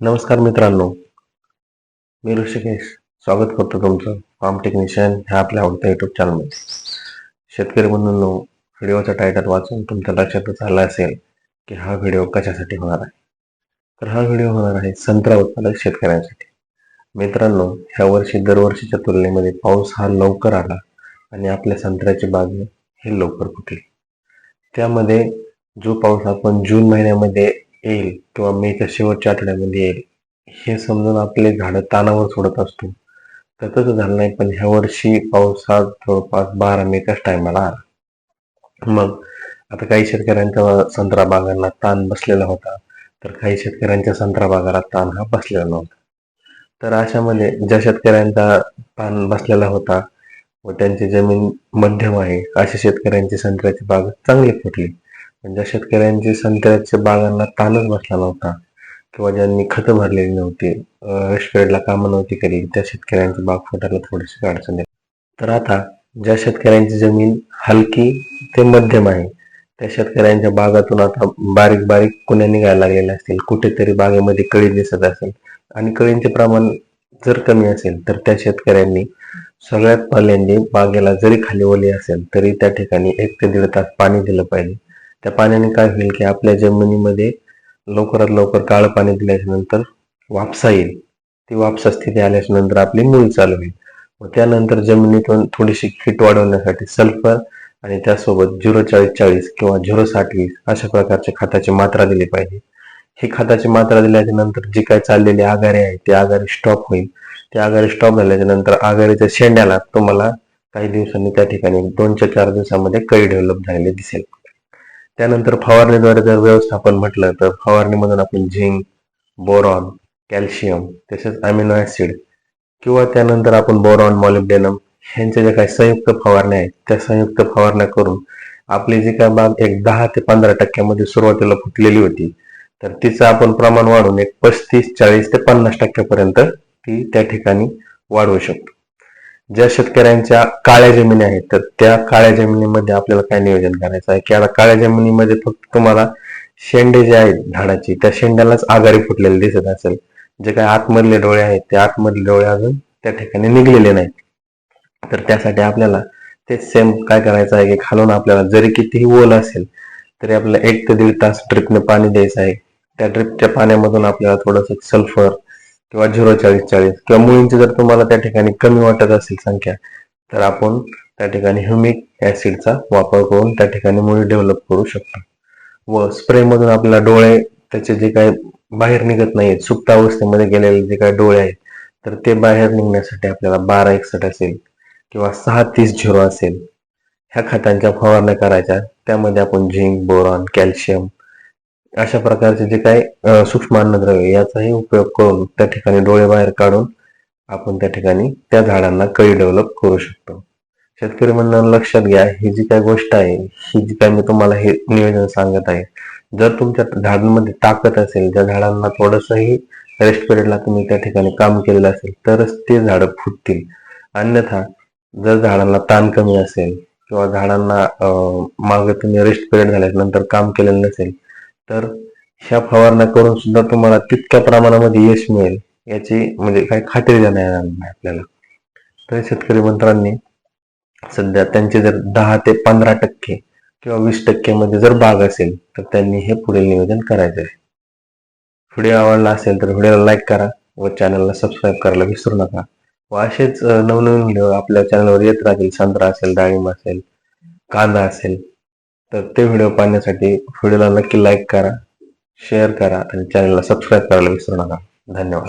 नमस्कार मित्रांनो. मी ऋषिकेश. स्वागत करतो तुमचं. फार्म टेक्निशियन ह्या आपल्या आवडत्या युट्यूब चॅनलमध्ये शेतकरी बंधूंनो व्हिडिओचा टायटल वाचून तुमच्या लक्षातच आलं असेल की हा व्हिडिओ कशासाठी होणार आहे? तर हा व्हिडिओ होणार आहे संत्रा उत्पादक शेतकऱ्यांसाठी. मित्रांनो ह्या वर्षी दरवर्षीच्या तुलनेमध्ये पाऊस हा लवकर आला आणि आपल्या संत्र्याची बाग हे लवकर फुटली. त्यामध्ये जो पाऊस आपण जून महिन्यामध्ये येईल किंवा मेच्या शेवटच्या आठवड्यामध्ये येईल. हे समजून आपले झाडं तानावर सोडत असतो. तर तसं झालं नाही पण ह्या वर्षी पाऊस हा जवळपास बारा मेच्याच टायमाला आला. मग आता काही शेतकऱ्यांच्या संत्रा बागांना ताण बसलेला होता. तर काही शेतकऱ्यांच्या संत्रा बागाला ताण हा बसलेला नव्हता. तर अशामध्ये ज्या शेतकऱ्यांचा ताण बसलेला होता व त्यांची जमीन मध्यम आहे अशा शेतकऱ्यांची संत्र्याची बाग चांगली फुटली. पण ज्या शेतकऱ्यांचे संत्र्याच्या बागांना ताणच बसला नव्हता किंवा ज्यांनी खतं भरलेली नव्हती रेस्टोरेंटला कामं नव्हती केली त्या शेतकऱ्यांची बाग फुटायला थोडीशी अडचण येते. तर आता ज्या शेतकऱ्यांची जमीन हलकी ते मध्यम आहे त्या शेतकऱ्यांच्या बागातून आता बारीक बारीक कुण्या निघायला लागलेल्या असतील कुठेतरी बागेमध्ये कळी दिसत असेल आणि कळींचे प्रमाण जर कमी असेल तर त्या शेतकऱ्यांनी सगळ्यात पहिल्यांदा बागेला जरी खाली ओली असेल तरी त्या ठिकाणी एक ते दीड तास पाणी दिलं पाहिजे. त्या पाण्याने काय होईल की आपल्या जमिनीमध्ये लवकरात लवकर काळं पाणी दिल्याच्या नंतर वापसा येईल. ती वापसा स्थिती आल्याच्यानंतर आपली मूळ चालू होईल. व त्यानंतर जमिनीतून थोडीशी किट वाढवण्यासाठी सल्फर आणि त्यासोबत झिरो चाळीस चाळीस किंवा झिरो साठ वीस अशा प्रकारच्या खताची मात्रा दिली पाहिजे. ही खताची मात्रा दिल्याच्या नंतर जी काय चाललेली आघारी आहे ती आघारी स्टॉप होईल. ती आघारी स्टॉप झाल्याच्यानंतर आघारीच्या शेंड्याला तुम्हाला काही दिवसांनी त्या ठिकाणी दोनच्या चार दिवसामध्ये कळी डेव्हलप झालेली दिसेल. त्यानंतर फवारणीद्वारे जर व्यवस्थापन म्हटलं तर फवारणीमधून आपण झिंक बोरॉन कॅल्शियम तसेच अमिनो ॲसिड किंवा त्यानंतर आपण बोरॉन मॉलिब्डेनम ह्यांच्या ज्या काही संयुक्त फवारण्या आहेत त्या संयुक्त फवारण्या करून आपली जी काय बाग एक दहा ते पंधरा टक्क्यामध्ये सुरुवातीला फुटलेली होती तर तिचं आपण प्रमाण वाढवून एक पस्तीस चाळीस ते पन्नास टक्क्यापर्यंत ती त्या ठिकाणी वाढवू शकतो. ज्या शेतकऱ्यांच्या काळ्या जमिनी आहेत तर त्या काळ्या जमिनीमध्ये आपल्याला काय नियोजन करायचं आहे? की आता काळ्या जमिनीमध्ये फक्त तुम्हाला शेंडे जे आहेत झाडाची त्या शेंड्यालाच आघारी फुटलेले दिसत असेल. जे काही आतमधले डोळे आहेत ते आतमधले डोळे अजून त्या ठिकाणी निघलेले नाहीत. तर त्यासाठी आपल्याला तेच सेम काय करायचं आहे? की खालून आपल्याला जरी कितीही ओल असेल तरी आपल्याला एक ते दीड तास ड्रिपने पाणी द्यायचं आहे. त्या ड्रिपच्या पाण्यामधून आपल्याला थोडंसं सल्फर किंवा झिरो चाळीस चाळीस किंवा मुळींची जर तुम्हाला त्या ठिकाणी कमी वाटत असेल संख्या तर आपण त्या ठिकाणी ह्युमिक ऍसिडचा वापर करून त्या ठिकाणी मुळी डेव्हलप करू शकतो व स्प्रे मधून आपल्याला डोळे त्याचे जे काही बाहेर निघत नाहीत सुप्त अवस्थेमध्ये गेलेले जे काही डोळे आहेत तर ते बाहेर निघण्यासाठी आपल्याला बारा एकसठ असेल किंवा सहा तीस झिरो असेल ह्या खतांच्या फवारण्या करायच्या. त्यामध्ये आपण झिंक बोरॉन कॅल्शियम अशा प्रकारचे जे काही सूक्ष्म अन्नद्रव्य याचाही उपयोग करून त्या ठिकाणी डोळे बाहेर काढून आपण त्या ठिकाणी त्या झाडांना कळी डेव्हलप करू शकतो. शेतकरी म्हणणं लक्षात घ्या ही जी काही गोष्ट आहे ही जी काही मी तुम्हाला हे नियोजन सांगत आहे जर तुमच्या झाडांमध्ये ताकद असेल ज्या झाडांना थोडंसंही रेस्ट पिरियडला तुम्ही त्या ठिकाणी काम केलेलं असेल तरच ते झाडं फुटतील. अन्यथा जर झाडांना ताण कमी असेल किंवा झाडांना मागे तुम्ही रेस्ट पिरियड झाल्यानंतर काम केलेलं नसेल तर ह्या फवारण्या करून सुद्धा तुम्हाला तितक्या प्रमाणामध्ये यश मिळेल. याची म्हणजे काही खात्री देणार येणार नाही आपल्याला. तर शेतकरी मंत्र्यांनी सध्या त्यांचे जर दहा ते पंधरा टक्के किंवा वीस टक्क्यामध्ये जर बाग असेल तर त्यांनी हे पुढील नियोजन करायचं आहे. व्हिडिओ आवडला असेल तर व्हिडिओला लाईक करा व चॅनलला सबस्क्राईब करायला विसरू नका. व असेच नवनवीन व्हिडिओ आपल्या चॅनलवर येत राहतील. संत्रा असेल डाळिंब असेल कांदा असेल तर ते व्हिडिओ पाहण्यासाठी व्हिडिओला नक्की लाईक करा शेअर करा आणि चॅनलला सबस्क्राईब करायला विसरू नका. धन्यवाद.